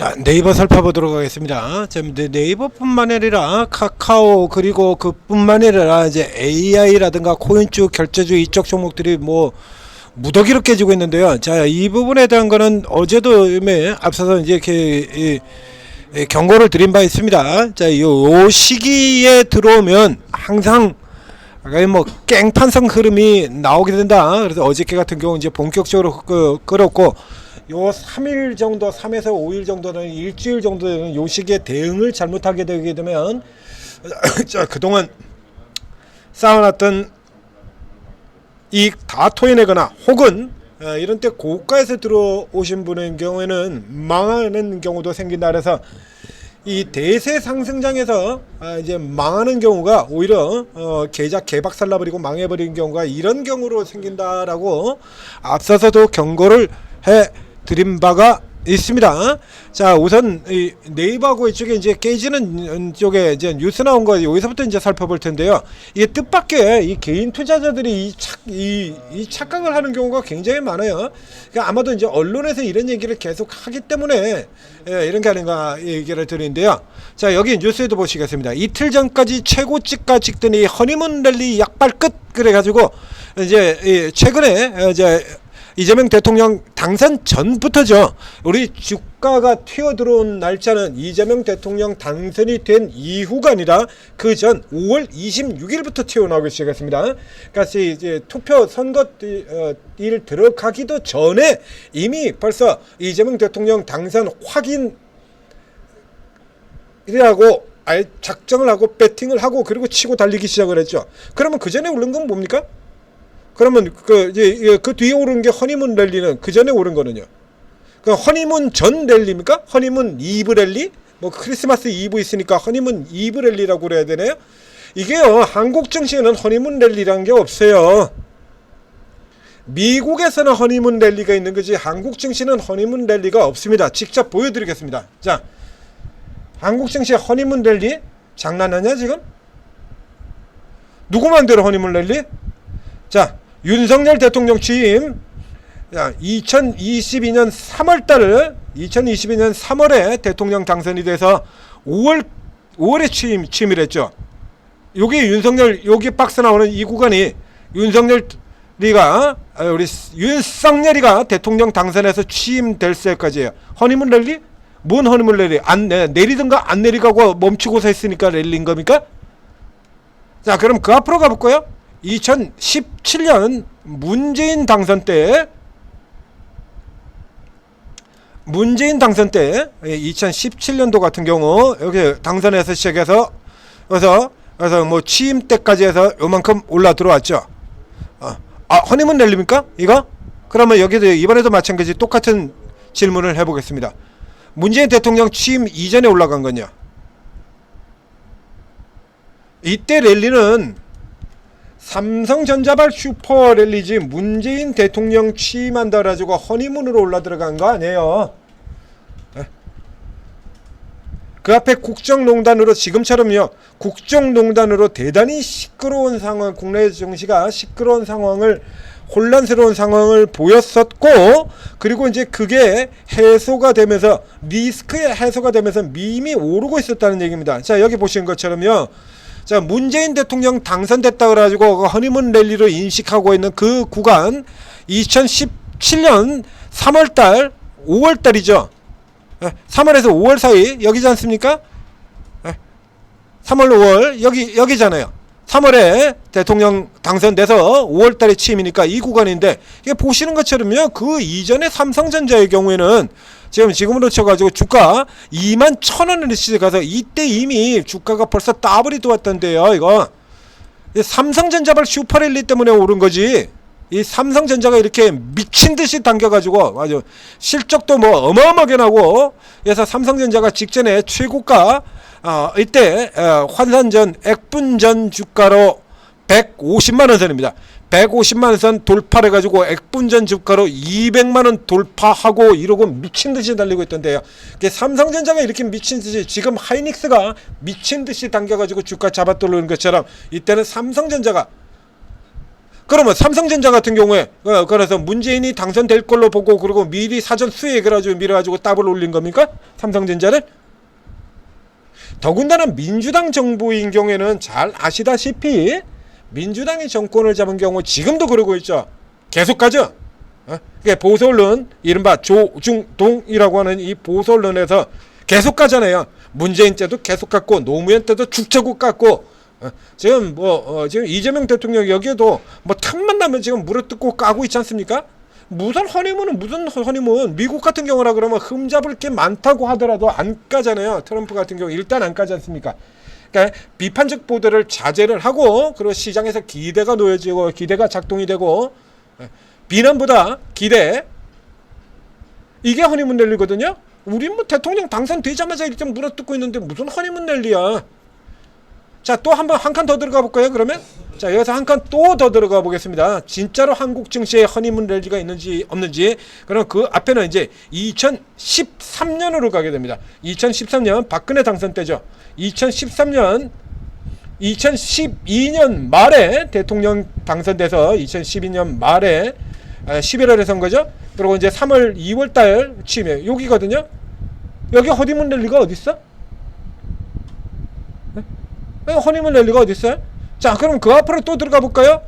자 네이버 살펴보도록 하겠습니다. 네- 네이버뿐만 아니라 카카오 그리고 그뿐만 아니라 이제 AI라든가 코인주 결제주 이쪽 종목들이 뭐 무더기로 깨지고 있는데요. 자 이 부분에 대한 거는 어제도에 앞서서 이제 이렇게 이, 이 경고를 드린 바 있습니다. 자, 요, 요 시기에 들어오면 항상 뭐 깽판성 흐름이 나오게 된다. 그래서 어저께 같은 경우 이제 본격적으로 그, 끌었고 요 3일 정도, 3에서 5일 정도는 일주일 정도 되는 요 시기에 대응을 잘못하게 되게 되면 자, 그동안 쌓아놨던 이익 다 토해내거나 혹은 어, 이런 때 고가에서 들어오신 분의 경우에는 망하는 경우도 생긴다 그래서 이 대세 상승장에서 아, 이제 망하는 경우가 오히려 어, 계좌 개박살나버리고 망해버리는 경우가 이런 경우로 생긴다라고 앞서서도 경고를 해 드린 바가 있습니다. 자 우선 이 네이버하고 이쪽에 이제 깨지는 쪽에 이제 뉴스 나온 거 여기서부터 이제 살펴볼 텐데요. 이게 뜻밖의 이 개인 투자자들이 이, 착, 이, 이 착각을 하는 경우가 굉장히 많아요. 그러니까 아마도 이제 언론에서 이런 얘기를 계속 하기 때문에 예, 이런 게 아닌가 얘기를 드리는데요. 자 여기 뉴스에도 보시겠습니다. 이틀 전까지 최고치가 찍더니 허니문 랠리 약발 끝 그래가지고 이제 이 최근에 이제 이재명 대통령 당선 전부터죠. 우리 주가가 튀어들어온 날짜는 이재명 대통령 당선이 된 이후가 아니라 그 전 5월 26일부터 튀어나오기 시작했습니다. 그러니까 이제 투표 선거일 들어가기도 전에 이미 벌써 이재명 대통령 당선 확인 이라고 알 작정을 하고 배팅을 하고 그리고 치고 달리기 시작을 했죠. 그러면 그 전에 오른 건 뭡니까? 그러면 그 이제 그 뒤에 오른 게 허니문 랠리는 그 전에 오른 거는요. 그 허니문 전 랠리입니까? 허니문 이브 랠리? 뭐 크리스마스 이브 있으니까 허니문 이브 랠리라고 그래야 되나요? 이게요. 한국 증시에는 허니문 랠리라는 게 없어요. 미국에서는 허니문 랠리가 있는 거지 한국 증시는 허니문 랠리가 없습니다. 직접 보여드리겠습니다. 자, 한국 증시 허니문 랠리 장난하냐 지금? 누구 맘대로 허니문 랠리? 자, 윤석열 대통령 취임 자, 2022년 3월 달을 2022년 3월에 대통령 당선이 돼서 5월 5월에 취임 취임을 했죠. 여기 윤석열 여기 박스 나오는 이 구간이 윤석열이가 아, 우리 윤석열이가 대통령 당선해서 취임될 때까지예요. 허니문 랠리? 뭔 허니문 랠리? 안 내, 내리든가 안 내리가고 멈추고 서 있으니까 랠리인 겁니까? 자, 그럼 그 앞으로 가볼까요? 2017년 문재인 당선 때 문재인 당선 때 2017년도 같은 경우 여기 당선에서 시작해서 그래서 그래서 뭐 취임 때까지 해서 요만큼 올라 들어왔죠. 어. 아 허니문 랠리입니까? 이거? 그러면 여기도 이번에도 마찬가지 똑같은 질문을 해보겠습니다. 문재인 대통령 취임 이전에 올라간 거냐? 이때 랠리는 삼성전자발 슈퍼랠리지 문재인 대통령 취임한다 가지고 허니문으로 올라 들어간 거 아니에요. 네. 그 앞에 국정농단으로 지금처럼요 국정농단으로 대단히 시끄러운 상황 국내 정시가 시끄러운 상황을 혼란스러운 상황을 보였었고 그리고 이제 그게 해소가 되면서 리스크의 해소가 되면서 미미 오르고 있었다는 얘기입니다. 자 여기 보시는 것처럼요. 자 문재인 대통령 당선됐다 그래가지고 그 허니문 랠리로 인식하고 있는 그 구간 2017년 3월달 5월달이죠. 3월에서 5월 사이 여기지 않습니까? 3월 5월 여기 여기잖아요. 3월에 대통령 당선돼서 5월달에 취임이니까 이 구간인데 이게 보시는 것처럼요 그 이전에 삼성전자의 경우에는 지금 지금으로 쳐가지고 주가 2만 천 원을 시작해서 이때 이미 주가가 벌써 더블이 들어왔던데요 이거 이 삼성전자발 슈퍼랠리 때문에 오른 거지 이 삼성전자가 이렇게 미친 듯이 당겨가지고 아주 실적도 뭐 어마어마하게 나고 그래서 삼성전자가 직전에 최고가 어, 이때 어, 환산전 액분전 주가로 150만 원 선입니다. 150만 원 선 돌파해 가지고 액분전 주가로 200만 원 돌파하고 이러고 미친 듯이 달리고 있던데요. 삼성전자가 이렇게 미친 듯이 지금 하이닉스가 미친 듯이 당겨 가지고 주가 잡아떨리는 것처럼 이때는 삼성전자가 그러면 삼성전자 같은 경우에 어, 그래서 문재인이 당선될 걸로 보고 그리고 미리 사전 수익을 가지고 밀어가지고 답을 올린 겁니까? 삼성전자를? 더군다나 민주당 정부인 경우에는 잘 아시다시피 민주당이 정권을 잡은 경우 지금도 그러고 있죠. 계속 가죠. 어? 그게 보수 언론 이른바 조중동이라고 하는 이 보수 언론에서 계속 가잖아요. 문재인 때도 계속 갔고 노무현 때도 죽자고 갔고 어, 지금 뭐 어, 지금 이재명 대통령 여기에도 뭐 틈만 나면 지금 물어 뜯고 까고 있지 않습니까? 무슨 허니문은 무슨 허니문 미국 같은 경우라 그러면 흠잡을 게 많다고 하더라도 안 까잖아요 트럼프 같은 경우 일단 안 까지 않습니까 그러니까 비판적 보도를 자제를 하고 그리고 시장에서 기대가 놓여지고 기대가 작동이 되고 예, 비난보다 기대. 이게 허니문 랠리거든요. 우린 뭐 대통령 당선되자마자 일단 물어뜯고 있는데 무슨 허니문 랠리야 자 또 한 번 한 칸 더 들어가 볼까요 그러면? 자 여기서 한 칸 또 더 들어가 보겠습니다. 진짜로 한국 증시에 허니문 랠리가 있는지 없는지. 그럼 그 앞에는 이제 2013년으로 가게 됩니다. 2013년 박근혜 당선 때죠. 2013년 2012년 말에 대통령 당선돼서 2012년 말에 11월에 선거죠. 그리고 이제 3월 2월 달 취임해 여기거든요. 여기 허니문 랠리가 어디 있어? 허니문 랠리가 어디 있어요? 자, 그럼 그 앞으로 또 들어가 볼까요?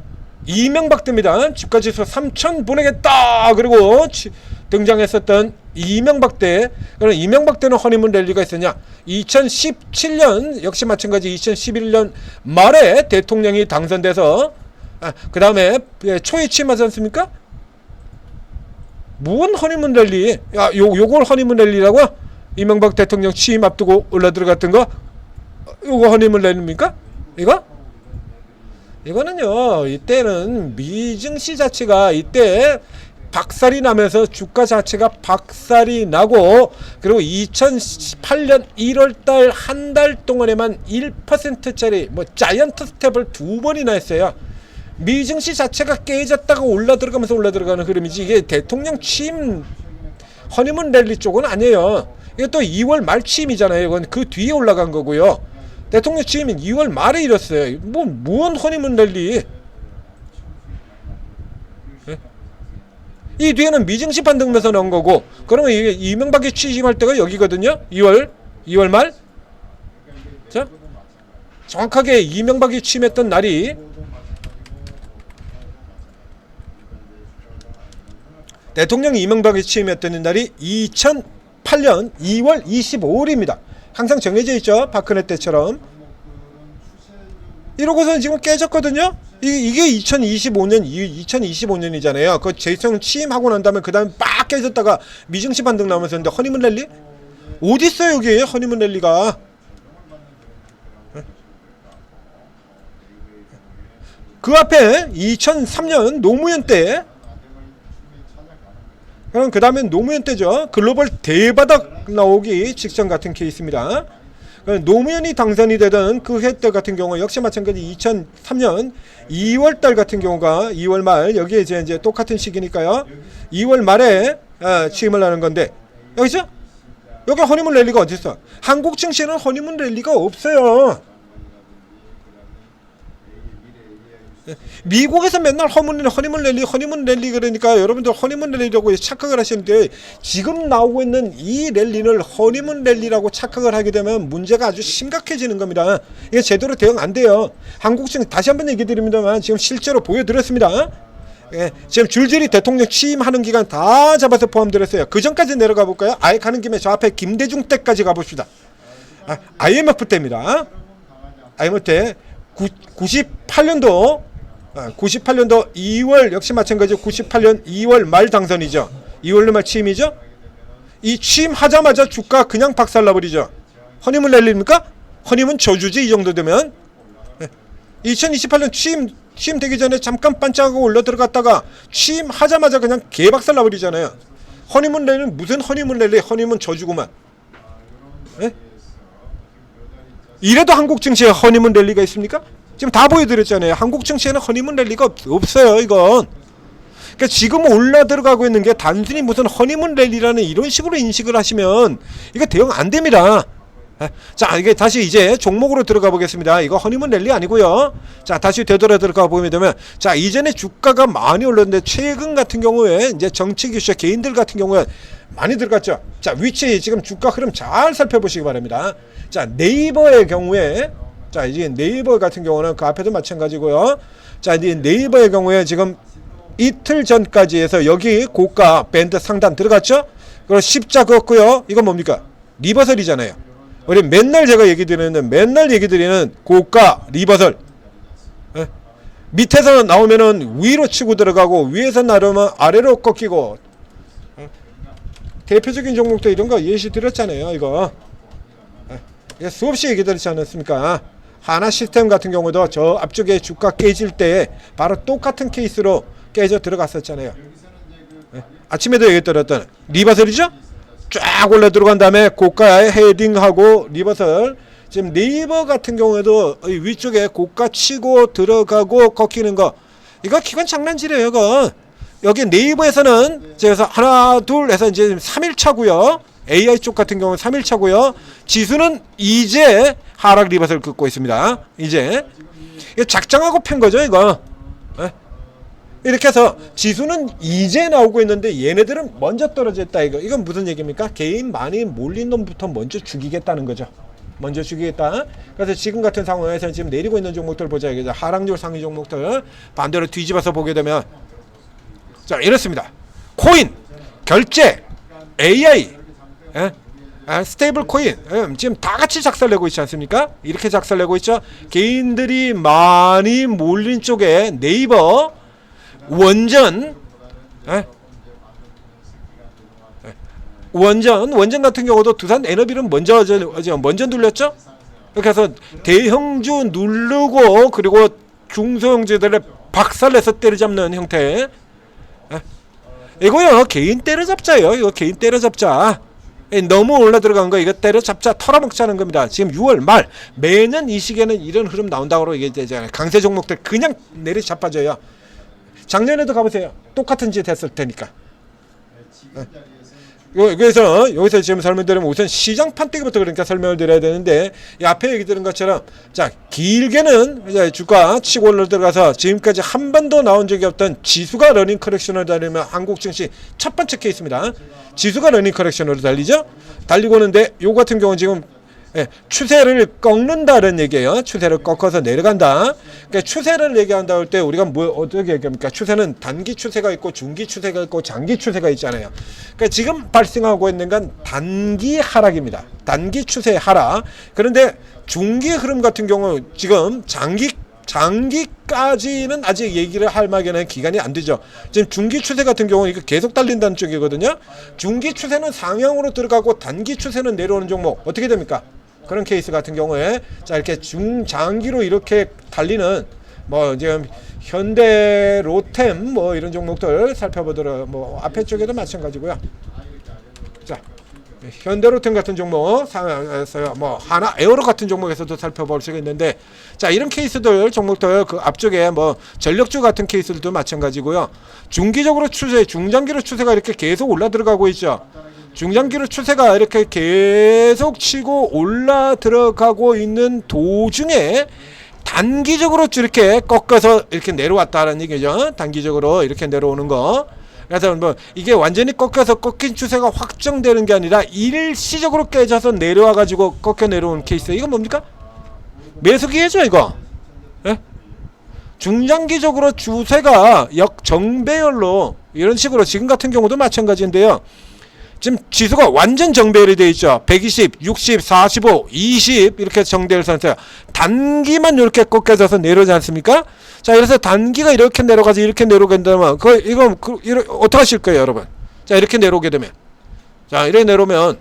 이명박 때입니다. 집값지수 3천 보내겠다. 그리고 치- 등장했었던 이명박 때. 그럼 이명박 때는 허니문 랠리가 있었냐? 2017년 역시 마찬가지 2011년 말에 대통령이 당선돼서 아, 그 다음에 초에 취임하지 않습니까? 뭔 허니문 랠리? 야, 요 요걸 허니문 랠리라고? 이명박 대통령 취임 앞두고 올라 들어갔던 거? 요거 허니문 랠리입니까? 이거? 이거는요 이때는 미증시 자체가 이때 박살이 나면서 주가 자체가 박살이 나고 그리고 2018년 1월달 한 달 동안에만 1%짜리 뭐 자이언트 스텝을 두 번이나 했어요. 미증시 자체가 깨졌다가 올라 들어가면서 올라 들어가는 흐름이지 이게 대통령 취임 허니문 랠리 쪽은 아니에요. 이게 또 2월 말 취임이잖아요. 이건 그 뒤에 올라간 거고요. 대통령 취임은 2월 말에 이뤘어요. 뭐, 뭔 허니문 랠리. 예? 이 뒤에는 미증시 반등면서 나온 거고, 그러면 이명박이 취임할 때가 여기거든요. 2월, 2월 말. 자, 정확하게 이명박이 취임했던 날이 대통령 이명박이 취임했던 날이 2008년 2월 25일입니다. 항상 정해져 있죠. 박근혜 때처럼. 이러고서는 지금 깨졌거든요. 이, 이게 2025년, 2025년이잖아요. 그 재성 취임하고 난 다음에 그 다음에 빡 깨졌다가 미증시 반등 나오면서 근데 허니문 랠리? 어딨어 여기 허니문 랠리가? 그 앞에 2003년 노무현 때 그럼 그 다음에 노무현 때죠. 글로벌 대바닥 나오기 직전 같은 케이스입니다. 노무현이 당선이 되던 그 해 때 같은 경우 역시 마찬가지 2003년 2월 달 같은 경우가 2월 말 여기에 이제, 이제 똑같은 시기니까요. 2월 말에 아, 취임을 하는 건데 여기죠? 여기 허니문 랠리가 어디 있어? 한국 증시는 허니문 랠리가 없어요. 미국에서 맨날 허문, 허니문 랠리, 허니문 랠리 그러니까 여러분들 허니문 랠리라고 착각을 하시는데 지금 나오고 있는 이 랠리를 허니문 랠리라고 착각을 하게 되면 문제가 아주 심각해지는 겁니다. 이게 제대로 대응 안 돼요. 한국증 다시 한번 얘기 드립니다만 지금 실제로 보여드렸습니다. 예, 지금 줄줄이 대통령 취임하는 기간 다 잡아서 포함되었어요. 그 전까지 내려가 볼까요? 아예 가는 김에 저 앞에 김대중 때까지 가봅시다. 아, IMF 때입니다. IMF 때 98년도 98년도 2월 역시 마찬가지로 98년 2월 말 당선이죠. 2월 말 취임이죠. 이 취임하자마자 주가 그냥 박살나버리죠. 허니문 랠리입니까? 허니문 저주지 이 정도 되면. 2028년 취임 취임 되기 전에 잠깐 반짝하고 올려 들어갔다가 취임하자마자 그냥 개박살 나버리잖아요. 허니문 랠리는 무슨 허니문 랠리? 허니문 저주구만. 예? 이래도 한국 증시에 허니문 랠리가 있습니까? 지금 다 보여드렸잖아요. 한국 증시에는 허니문 랠리가 없, 없어요. 이건. 그러니까 지금 올라 들어가고 있는 게 단순히 무슨 허니문 랠리라는 이런 식으로 인식을 하시면 이거 대응 안 됩니다. 예. 자 이게 다시 이제 종목으로 들어가 보겠습니다. 이거 허니문 랠리 아니고요. 자 다시 되돌아 들어가 보면 되면 자 이전에 주가가 많이 올랐는데 최근 같은 경우에 이제 정치 기슈 개인들 같은 경우에 많이 들어갔죠. 자 위치 지금 주가 흐름 잘 살펴보시기 바랍니다. 자 네이버의 경우에 자 이제 네이버 같은 경우는 그 앞에도 마찬가지고요. 자 이제 네이버의 경우에 지금 이틀 전까지 해서 여기 고가 밴드 상단 들어갔죠? 그리고 십자 걷고요. 이건 뭡니까? 리버설이잖아요. 우리 맨날 제가 얘기 드리는 맨날 얘기 드리는 고가 리버설. 예? 밑에서 나오면은 위로 치고 들어가고 위에서 나오면 아래로 꺾이고 예? 대표적인 종목도 이런 거 예시 드렸잖아요. 이거 예? 수없이 얘기 드렸지 않았습니까? 하나 시스템 같은 경우도 저 앞쪽에 주가 깨질 때 바로 똑같은 케이스로 깨져 들어갔었잖아요. 예? 아침에도 얘기 드렸던 리버설이죠? 쫙 올라 들어간 다음에 고가에 헤딩하고 리버설 지금 네이버 같은 경우에도 이 위쪽에 고가 치고 들어가고 꺾이는 거 이거 기관 장난질이에요 이거 여기 네이버에서는 그래서 하나 둘 해서 이제 3일차고요 AI 쪽 같은 경우는 3일차고요 지수는 이제 하락 리버설 긋고 있습니다 이제 작정하고 팬 거죠 이거 예? 이렇게 해서 지수는 이제 나오고 있는데 얘네들은 먼저 떨어졌다 이거 이건 무슨 얘기입니까? 개인 많이 몰린 놈부터 먼저 죽이겠다는 거죠. 먼저 죽이겠다. 그래서 지금 같은 상황에서 지금 내리고 있는 종목들 보자 이게 하락률 상위 종목들 반대로 뒤집어서 보게 되면 자 이렇습니다. 코인, 결제, AI, 예? 아, 스테이블 코인 예, 지금 다 같이 작살내고 있지 않습니까? 이렇게 작살내고 있죠. 개인들이 많이 몰린 쪽에 네이버 원전 예? 예. 원전 원전 같은 경우도 두산 에너비는 먼저 먼저 눌렸죠. 그렇게 해서 대형주 누르고 그리고 중소형주들을 박살내서 때려잡는 형태. 예. 이거요 개인 때려잡자예요. 이거 개인 때려잡자. 예, 너무 올라 들어간 거 이거 때려잡자 털어먹자는 겁니다. 지금 6월 말 매년 이 시기에는 이런 흐름 나온다고 이제 강세 종목들 그냥 내리자빠져요. 작년에도 가보세요. 똑같은 짓 했을 테니까. 네. 요- 그래서 여기서 지금 설명드리면 우선 시장 판때기부터 그러니까 설명을 드려야 되는데 이 앞에 얘기 드린 것처럼 자 길게는 이제 주가 치고 올라 들어가서 지금까지 한 번도 나온 적이 없던 지수가 러닝 커렉션을 달리면 한국 증시 첫 번째 케이스입니다. 지수가 러닝 커렉션으로 달리죠. 달리고 오는데 요 같은 경우는 지금 예, 추세를 꺾는다는 얘기예요. 추세를 꺾어서 내려간다. 그러니까 추세를 얘기한다 할 때 우리가 뭐 어떻게 얘기합니까? 추세는 단기 추세가 있고 중기 추세가 있고 장기 추세가 있잖아요. 그러니까 지금 발생하고 있는 건 단기 하락입니다. 단기 추세 하락. 그런데 중기 흐름 같은 경우 지금 장기 장기까지는 아직 얘기를 할 만한 기간이 안 되죠. 지금 중기 추세 같은 경우 이거 계속 달린다는 쪽이거든요. 중기 추세는 상향으로 들어가고 단기 추세는 내려오는 종목 어떻게 됩니까? 그런 케이스 같은 경우에 자 이렇게 중장기로 이렇게 달리는 뭐 지금 현대 로템 뭐 이런 종목들 살펴보도록 뭐 앞에 쪽에도 마찬가지고요. 자 현대로템 같은 종목 상에서 뭐 하나 에어로 같은 종목에서도 살펴볼 수가 있는데 자 이런 케이스들 종목들 그 앞쪽에 뭐 전력주 같은 케이스들도 마찬가지고요 중기적으로 추세 중장기로 추세가 이렇게 계속 올라 들어가고 있죠 중장기로 추세가 이렇게 계속 치고 올라 들어가고 있는 도중에 단기적으로 이렇게 꺾어서 이렇게 내려왔다는 얘기죠 단기적으로 이렇게 내려오는 거 그래서 뭐 이게 완전히 꺾여서 꺾인 추세가 확정되는 게 아니라 일시적으로 깨져서 내려와 가지고 꺾여 내려온 케이스. 이건 뭡니까? 매수기회죠 이거. 예? 중장기적으로 추세가 역 정배열로 이런 식으로 지금 같은 경우도 마찬가지인데요. 지금 지수가 완전 정배열이 되어 있죠. 120, 60, 45, 20 이렇게 정배열 상태야. 단기만 이렇게 꺾여져서 내려오지 않습니까? 자, 그래서 단기가 이렇게 내려가서 이렇게 내려간다면 그 이거 그, 어떻게 하실 거예요, 여러분? 자, 이렇게 내려오게 되면 자, 이렇게 내려오면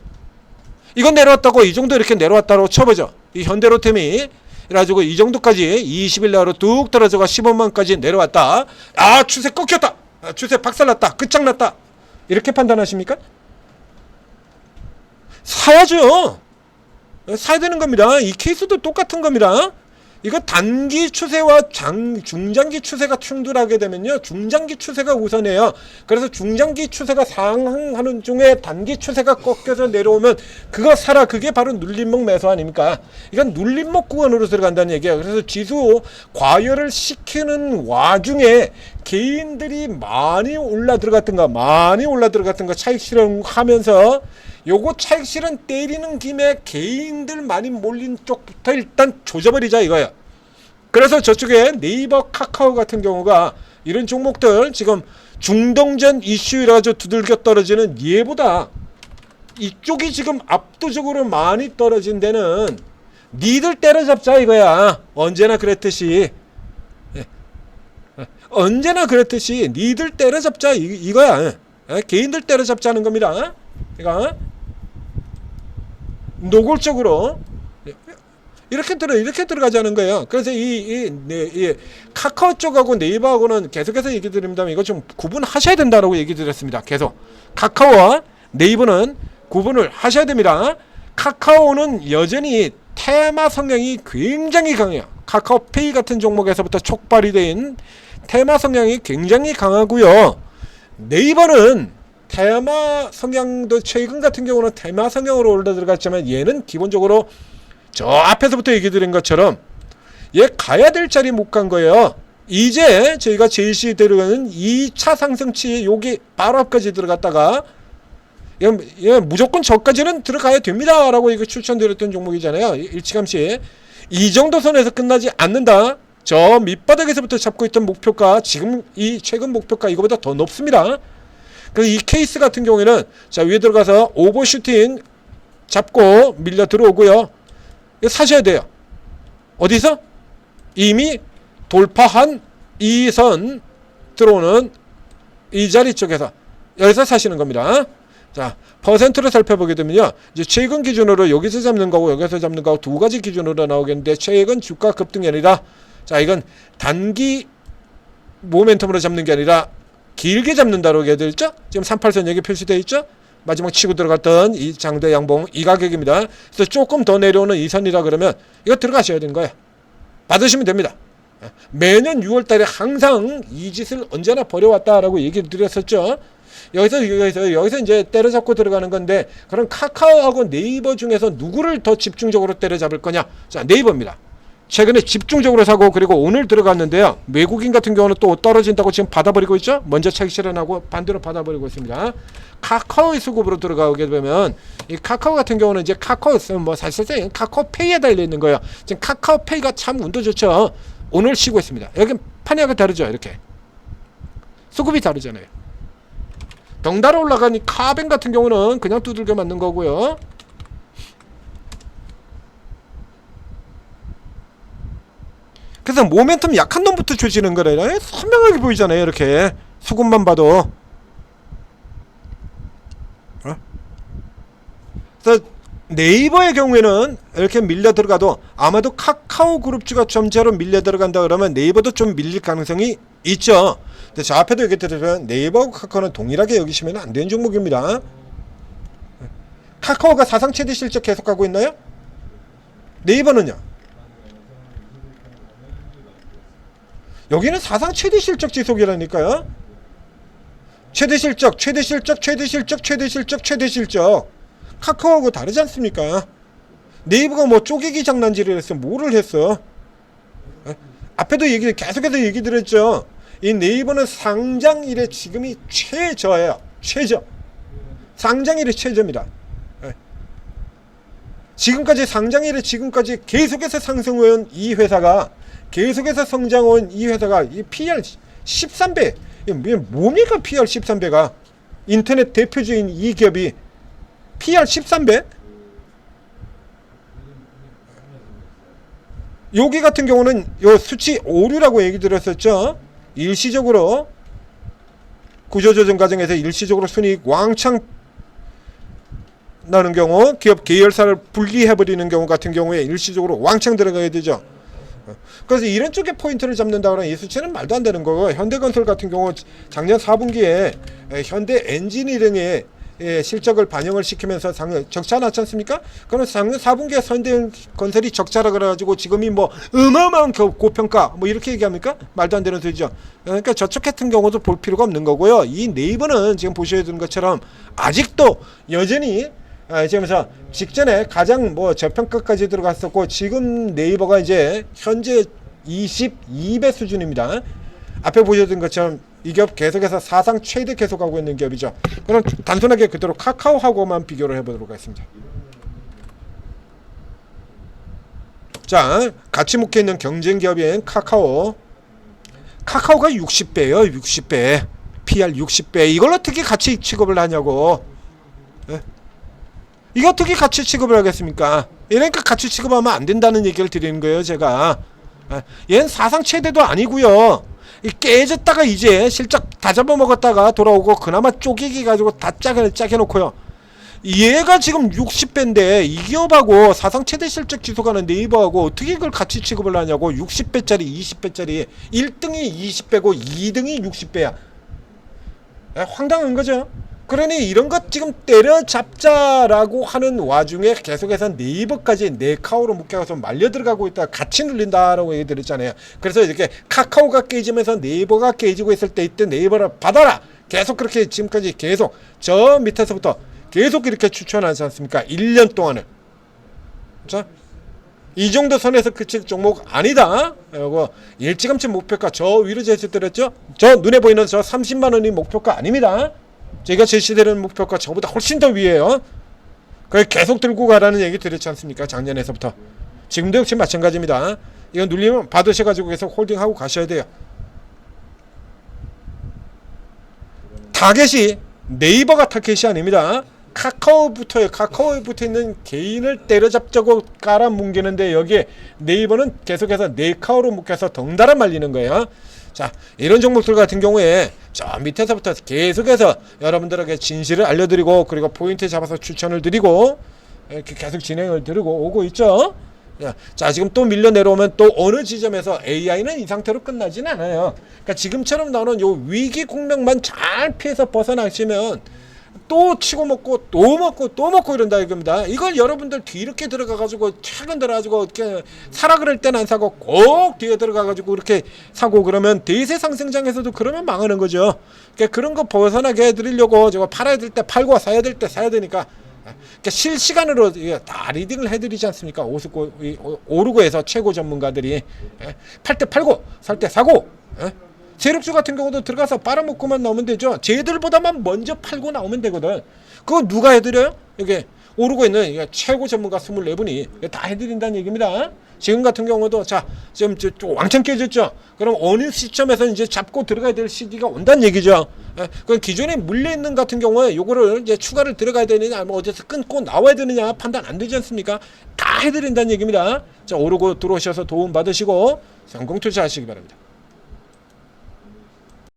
이건 내려왔다고 이 정도 이렇게 내려왔다고 쳐보죠. 이 현대로템이 그래가지고 이 정도까지 20일 내로 뚝 떨어져가 15만까지 내려왔다. 아 추세 꺾였다. 아, 추세 박살났다. 끝장났다. 이렇게 판단하십니까? 사야죠. 사야 되는 겁니다. 이 케이스도 똑같은 겁니다. 이거 단기 추세와 장, 중장기 추세가 충돌하게 되면요 중장기 추세가 우선해요 그래서 중장기 추세가 상승하는 중에 단기 추세가 꺾여서 내려오면 그거 사라 그게 바로 눌림목 매수 아닙니까 이건 눌림목 구간으로 들어간다는 얘기예요 그래서 지수 과열을 시키는 와중에 개인들이 많이 올라 들어갔던가 많이 올라 들어갔던가 차익 실현하면서 요거 실현 때리는 김에 개인들 많이 몰린 쪽부터 일단 조져버리자 이거예요. 그래서 저쪽에 네이버 카카오 같은 경우가 이런 종목들 지금 중동전 이슈라 가지고 두들겨 떨어지는 얘보다 이쪽이 지금 압도적으로 많이 떨어진 데는 니들 때려잡자 이거야. 언제나 그랬듯이 예. 예. 언제나 그랬듯이 니들 때려잡자 이, 이거야. 예. 개인들 때려잡자는 겁니다. 그러니까 노골적으로 이렇게 들어 이렇게 들어가자는 거예요. 그래서 이, 이, 카카오 쪽하고 네이버하고는 계속해서 얘기 드립니다만 이거 좀 구분하셔야 된다라고 얘기 드렸습니다. 계속 카카오와 네이버는 구분을 하셔야 됩니다. 카카오는 여전히 테마 성향이 굉장히 강해요. 카카오페이 같은 종목에서부터 촉발이 된 테마 성향이 굉장히 강하고요. 네이버는 테마 성향도 최근 같은 경우는 테마 성향으로 올라 들어갔지만 얘는 기본적으로 저 앞에서부터 얘기 드린 것처럼 얘 가야 될 자리 못 간 거예요. 이제 저희가 제시 데려가는 2차 상승치 여기 바로 앞까지 들어갔다가 얘, 얘 무조건 저까지는 들어가야 됩니다 라고 이거 추천드렸던 종목이잖아요. 일찌감치 이 정도 선에서 끝나지 않는다. 저 밑바닥에서부터 잡고 있던 목표가 지금 이 최근 목표가 이거보다 더 높습니다. 그이 케이스 같은 경우에는 자 위에 들어가서 오버슈팅 잡고 밀려 들어오고요. 이거 사셔야 돼요. 어디서? 이미 돌파한 이 선 들어오는 이 자리 쪽에서 여기서 사시는 겁니다. 자, 퍼센트로 살펴보게 되면요. 이제 최근 기준으로 여기서 잡는 거고 여기서 잡는 거고 두 가지 기준으로 나오겠는데 최근 주가 급등이 아니라 자, 이건 단기 모멘텀으로 잡는 게 아니라 길게 잡는다고 해야 되죠? 지금 38선 여기 표시되어 있죠? 마지막 치고 들어갔던 이 장대 양봉 이 가격입니다. 그래서 조금 더 내려오는 이 선이라 그러면 이거 들어가셔야 되는 거예요. 받으시면 됩니다. 매년 6월 달에 항상 이 짓을 언제나 벌여왔다라고 얘기 드렸었죠. 여기서 여기서 여기서 이제 때려잡고 들어가는 건데 그럼 카카오하고 네이버 중에서 누구를 더 집중적으로 때려잡을 거냐? 자, 네이버입니다. 최근에 집중적으로 사고 그리고 오늘 들어갔는데요. 외국인 같은 경우는 또 떨어진다고 지금 받아버리고 있죠. 먼저 차익 실현하고 반대로 받아버리고 있습니다. 카카오의 수급으로 들어가게 되면 이 카카오 같은 경우는 이제 카카오 뭐 사실상 카카오페이에 달려 있는 거예요. 지금 카카오페이가 참 운도 좋죠. 오늘 쉬고 있습니다. 여기 판이하고 다르죠. 이렇게 수급이 다르잖아요. 덩달아 올라간 이 카벤 같은 경우는 그냥 두들겨 맞는 거고요. 그래서 모멘텀 약한 놈부터 조지는 거래요. 선명하게 보이잖아요. 이렇게 수급만 봐도. 어? 그래서 네이버의 경우에는 이렇게 밀려 들어가도 아마도 카카오 그룹주가 점차로 밀려 들어간다 그러면 네이버도 좀 밀릴 가능성이 있죠. 근데 저 앞에도 얘기 드리면 네이버하고 카카오는 동일하게 여기시면 안 되는 종목입니다. 카카오가 사상 최대 실적 계속 가고 있나요? 네이버는요? 여기는 사상 최대 실적 지속이라니까요. 최대 실적, 최대 실적, 최대 실적, 최대 실적, 최대 실적. 카카오하고 다르지 않습니까? 네이버가 뭐 쪼개기 장난질을 했어. 뭐를 했어? 에? 앞에도 얘기 계속해서 얘기 드렸죠. 이 네이버는 상장 일에 지금이 최저예요. 최저. 상장 일이 최저입니다. 에. 지금까지 상장 일에 지금까지 계속해서 상승해온 이 회사가 계속해서 성장한 이 회사가 이 PR 13배. 이게 뭡니까 PR 13배가? 인터넷 대표주인 이 기업이 PR 13배? 여기 같은 경우는 요 수치 오류라고 얘기 드렸었죠? 일시적으로 구조조정 과정에서 일시적으로 순이익 왕창 나는 경우 기업 계열사를 분리해버리는 경우 같은 경우에 일시적으로 왕창 들어가야 되죠 그래서 이런 쪽에 포인트를 잡는다 그러면 이 수치는 말도 안 되는 거고 현대건설 같은 경우 작년 4분기에 현대 엔지니어링에 예, 실적을 반영을 시키면서 상 적자 났지 않습니까? 그럼 작년 4분기에 현대건설이 적자라 그래가지고 지금이 뭐 어마어마한 고- 고평가 뭐 이렇게 얘기합니까? 말도 안 되는 소리죠. 그러니까 저쪽 같은 경우도 볼 필요가 없는 거고요. 이 네이버는 지금 보셔야 되는 것처럼 아직도 여전히 아, 지금서 직전에 가장 뭐 저평가까지 들어갔었고 지금 네이버가 이제 현재 22배 수준입니다. 앞에 보여준 것처럼 이 기업 계속해서 사상 최대 계속하고 있는 기업이죠. 그럼 단순하게 그대로 카카오하고만 비교를 해보도록 하겠습니다. 자, 같이 묶여 있는 경쟁 기업인 카카오. 카카오가 60배예요, 60배. PR 60배. 이걸 어떻게 같이 취급을 하냐고. 예? 이거 어떻게 같이 취급을 하겠습니까? 이러니까 같이 취급하면 안 된다는 얘기를 드리는 거예요, 제가. 아, 얘는 사상 최대도 아니고요. 이 깨졌다가 이제 실적 다 잡아먹었다가 돌아오고 그나마 쪼개기 가지고 다 짜게 짜게 놓고요. 얘가 지금 60배인데 이 기업하고 사상 최대 실적 지속하는 네이버하고 어떻게 이걸 같이 취급을 하냐고 60배짜리 20배짜리 1등이 20배고 2등이 60배야. 황당한 거죠. 그러니 이런 것 지금 때려잡자라고 하는 와중에 계속해서 네이버까지 네카오로 묶여서 말려 들어가고 있다 같이 눌린다라고 얘기 드렸잖아요. 그래서 이렇게 카카오가 깨지면서 네이버가 깨지고 있을 때 이때 네이버를 받아라. 계속 그렇게 지금까지 계속 저 밑에서부터 계속 이렇게 추천하지 않습니까? 1년 동안을. 자, 이 정도 선에서 그칠 종목 아니다. 이거 일찌감치 목표가 저 위로 제시드렸죠? 저 눈에 보이는 저 30만 원이 목표가 아닙니다. 제가 제시되는 목표가 저보다 훨씬 더 위에요. 그래 계속 들고 가라는 얘기 드렸지 않습니까? 작년에서부터. 지금도 역시 마찬가지입니다. 이거 눌리면 받으셔가지고 계속 홀딩하고 가셔야 돼요. 타겟이 네이버가 타겟이 아닙니다. 카카오부터에 카카오에 붙어 있는 개인을 때려잡자고 깔아 뭉개는데 여기에 네이버는 계속해서 네카오로 묶여서 덩달아 말리는 거예요. 자 이런 종목들 같은 경우에 저 밑에서부터 계속해서 여러분들에게 진실을 알려드리고 그리고 포인트 잡아서 추천을 드리고 이렇게 계속 진행을 드리고 오고 있죠. 야, 자 지금 또 밀려 내려오면 또 어느 지점에서 AI는 이 상태로 끝나지는 않아요. 그러니까 지금처럼 나오는 요 위기 국면만 잘 피해서 벗어나시면 또 치고 먹고 또 먹고 또 먹고 이런다 이겁니다. 이걸 여러분들 뒤늦게 들어가 가지고 최근 들어 가지고 이렇게 사라 그럴 때는 안 사고 꼭 뒤에 들어가 가지고 이렇게 사고 그러면 대세 상승장에서도 그러면 망하는 거죠. 그러니까 그런 거 벗어나게 해 드리려고 제가 팔아야 될 때 팔고 사야 될 때 사야 되니까 그러니까 실시간으로 이게 다 리딩을 해드리지 않습니까? 오스고 이 오- 오르고에서 최고 전문가들이 팔 때 팔고 살 때 사고. 예? 세력주 같은 경우도 들어가서 빨아먹고만 나오면 되죠. 쟤들보다만 먼저 팔고 나오면 되거든. 그거 누가 해드려요? 이게 오르고 있는 최고 전문가 24분이 다 해드린다는 얘기입니다. 지금 같은 경우도 자 지금 왕창 깨졌죠. 그럼 어느 시점에서 이제 잡고 들어가야 될 시기가 온다는 얘기죠. 예, 그 기존에 물려 있는 같은 경우에 요거를 이제 추가를 들어가야 되느냐, 뭐 어디서 끊고 나와야 되느냐 판단 안 되지 않습니까? 다 해드린다는 얘기입니다. 자 오르고 들어오셔서 도움 받으시고 성공 투자하시기 바랍니다.